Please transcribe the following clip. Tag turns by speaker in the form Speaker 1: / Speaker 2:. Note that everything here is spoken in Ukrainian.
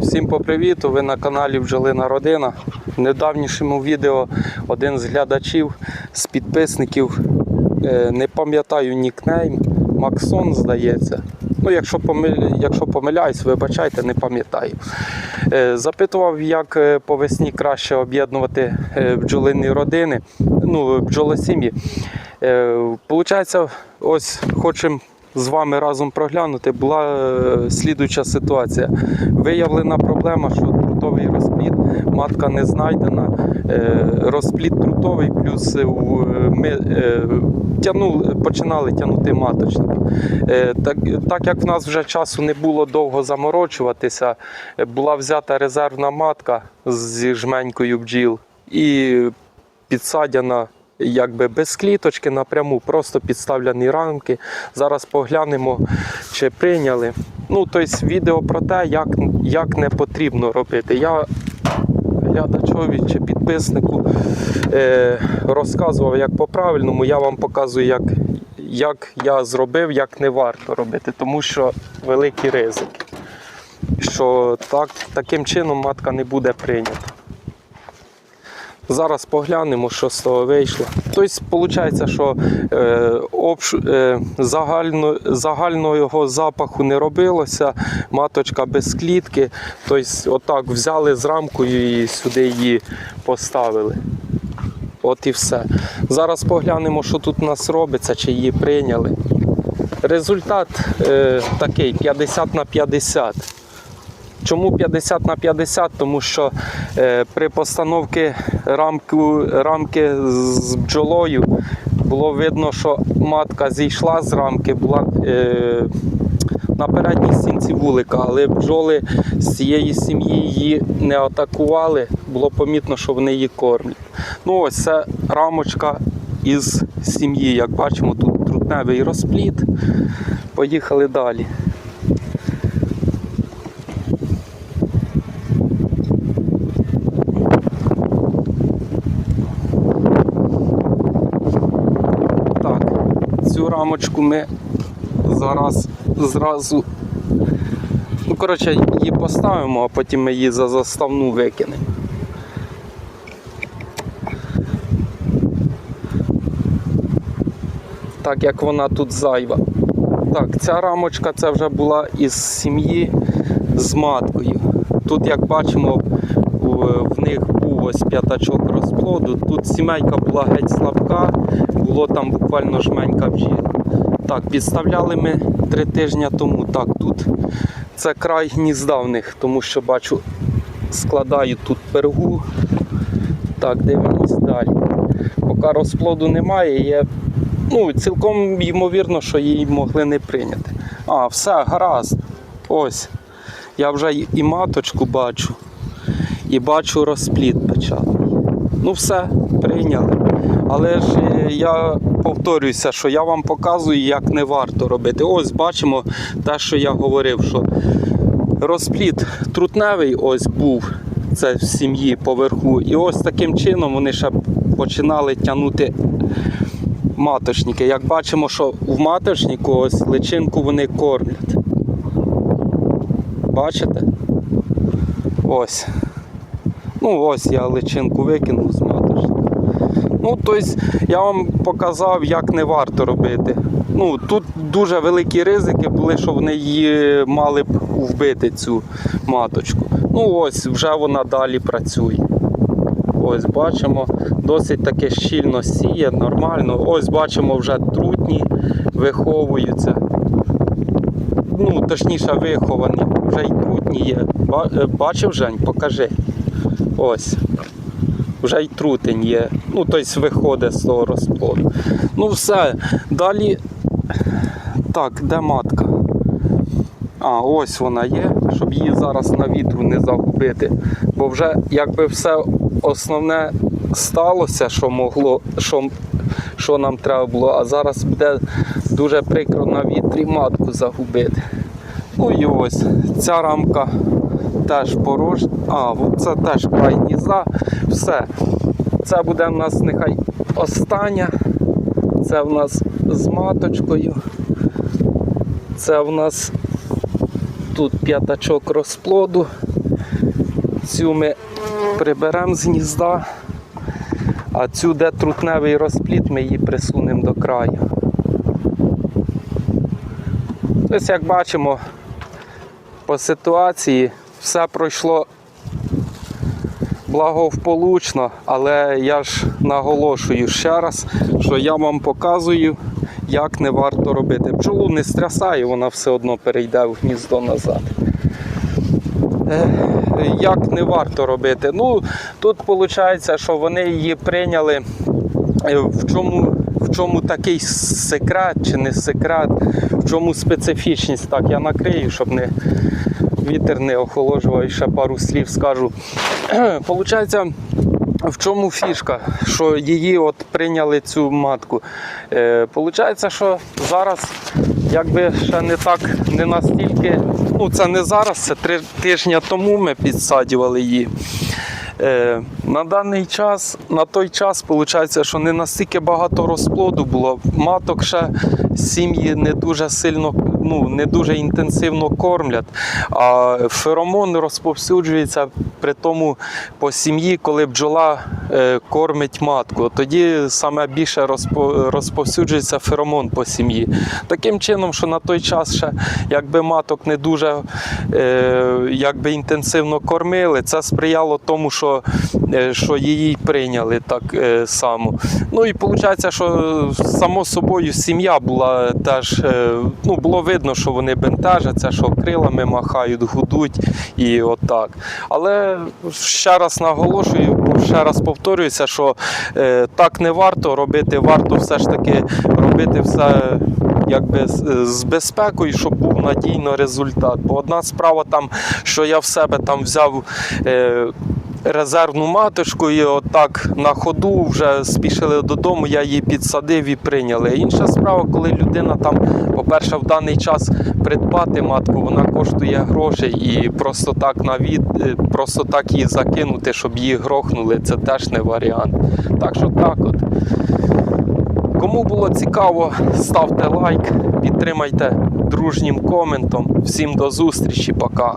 Speaker 1: Всім по привіту! Ви на каналі Бджолина Родина. В недавнішому відео один з глядачів, з підписників, е, не пам'ятаю нікнейм, Максон, здається. Ну, якщо, помиль... якщо помиляюсь, вибачайте, не пам'ятаю. Е, Запитував, як е, по весні краще об'єднувати бджолині родини, ну, бджолосім'ї. Получається, ось хочемо з вами разом проглянути, була е, слідуюча ситуація. Виявлена проблема, що трутовий розплід, матка не знайдена, е, розплід трутовий, плюс е, ми тягнули, починали тягнути маточник. Так, так як в нас вже часу не було довго заморочуватися, була взята резервна матка зі жменькою бджіл і підсадяна якби без кліточки напряму, просто підставлені рамки. Зараз поглянемо, чи прийняли. Ну, тобто відео про те, як, як не потрібно робити. Я глядачові чи підписнику е, розказував, як по-правильному, я вам показую, як, як я зробив, як не варто робити, тому що великі ризики. Що так, таким чином матка не буде прийнята. Зараз поглянемо, що з того вийшло. Тобто, виходить, що е, обш, е, загально, загального запаху не робилося, маточка без клітки. Тобто, отак взяли з рамкою і сюди її поставили. От і все. Зараз поглянемо, що тут у нас робиться, чи її прийняли. Результат е, такий 50 на 50. Чому 50 на 50? Тому що е, при постановці рамку, рамки з бджолою було видно, що матка зійшла з рамки, була е, на передній стінці вулика, але бджоли з цієї сім'ї її не атакували. Було помітно, що вони її кормлять. Ну ось це рамочка із сім'ї. Як бачимо, тут трутневий розпліт. Поїхали далі. Так, рамочку ми зараз зразу. Ну, коротше, її поставимо, а потім ми її за заставну викинемо. Так як вона тут зайва. Так, ця рамочка це вже була із сім'ї з маткою. Тут, як бачимо, в- них ось п'ятачок розплоду. Тут сімейка була геть слабка, було там буквально жменька бджіл. Так, підставляли ми три тижні тому. Так, тут це край гнізда в них, тому що бачу, складаю тут пергу. Так, дивимось далі. Поки розплоду немає, є. Ну, цілком ймовірно, що її могли не прийняти. А, все, гаразд. Ось. Я вже і маточку бачу, і бачу розплід печатний. Ну все, прийняли. Але ж е, я повторююся, що я вам показую, як не варто робити. Ось бачимо те, що я говорив, що розплід трутневий ось був. Це в сім'ї поверху. І ось таким чином вони ще починали тягнути маточники. Як бачимо, що в маточнику ось личинку вони кормлять. Бачите? Ось. Ну, ось я личинку викинув з маточника. Ну, тобто, я вам показав, як не варто робити. Ну, тут дуже великі ризики були, що вони її мали б вбити, цю маточку. Ну, ось, вже вона далі працює. Ось бачимо, досить таке щільно сіє, нормально. Ось бачимо, вже трутні виховуються. Ну, точніше, виховані, вже й трутні є. Е, Бачив Жень, покажи. Ось. Вже й трутень є. Ну, тобто виходить з того розплоду. Ну все. Далі. Так, де матка? А, ось вона є, щоб її зараз на вітру не загубити. Бо вже якби все основне сталося, що могло, що, що нам треба було, а зараз буде дуже прикро на вітрі матку загубити. Ну і ось ця рамка теж порожня. А, це теж край гнізда. Все. Це буде в нас нехай остання. Це в нас з маточкою. Це в нас тут п'ятачок розплоду. Цю ми приберемо з гнізда, а цю, де трутневий розпліт, ми її присунемо до краю. Тобто, як бачимо, по ситуації все пройшло благополучно, але я ж наголошую ще раз, що я вам показую, як не варто робити. Пчолу не стрясає, вона все одно перейде в гніздо назад. Як не варто робити? Ну, тут виходить, що вони її прийняли. Е, В чому, в чому такий секрет чи не секрет, в чому специфічність? Так, я накрию, щоб не вітер не охолоджував, і ще пару слів скажу. Получається, в чому фішка, що її от прийняли цю матку? Е, Получається, що зараз якби ще не так, не настільки. Ну, це не зараз, це три тижні тому ми підсадювали її. Е, на даний час, на той час, виходить, що не настільки багато розплоду було. Маток ще сім'ї не дуже сильно, ну не дуже інтенсивно кормлять. А феромон розповсюджується при тому по сім'ї, коли бджола е, кормить матку. Тоді саме більше розпо, розповсюджується феромон по сім'ї. Таким чином, що на той час ще якби маток не дуже е, якби інтенсивно кормили, це сприяло тому, що, е, що її прийняли так само. Ну і виходить, що само собою сім'я була теж, ну було видно, що вони бентежаться, що крилами махають, гудуть і отак. Але ще раз наголошую, ще раз повторююся, що е, так не варто робити, варто все ж таки робити все якби з безпекою, щоб був надійно результат. Бо одна справа там, що я в себе там взяв. Е, Резервну маточку і отак на ходу вже спішили додому, я її підсадив і прийняли. Інша справа, коли людина там, по-перше, в даний час придбати матку, вона коштує грошей і просто так на е, просто так її закинути, щоб її грохнули, це теж не варіант. Так що так от. Кому було цікаво, ставте лайк, підтримайте дружнім коментом. Всім до зустрічі, пока.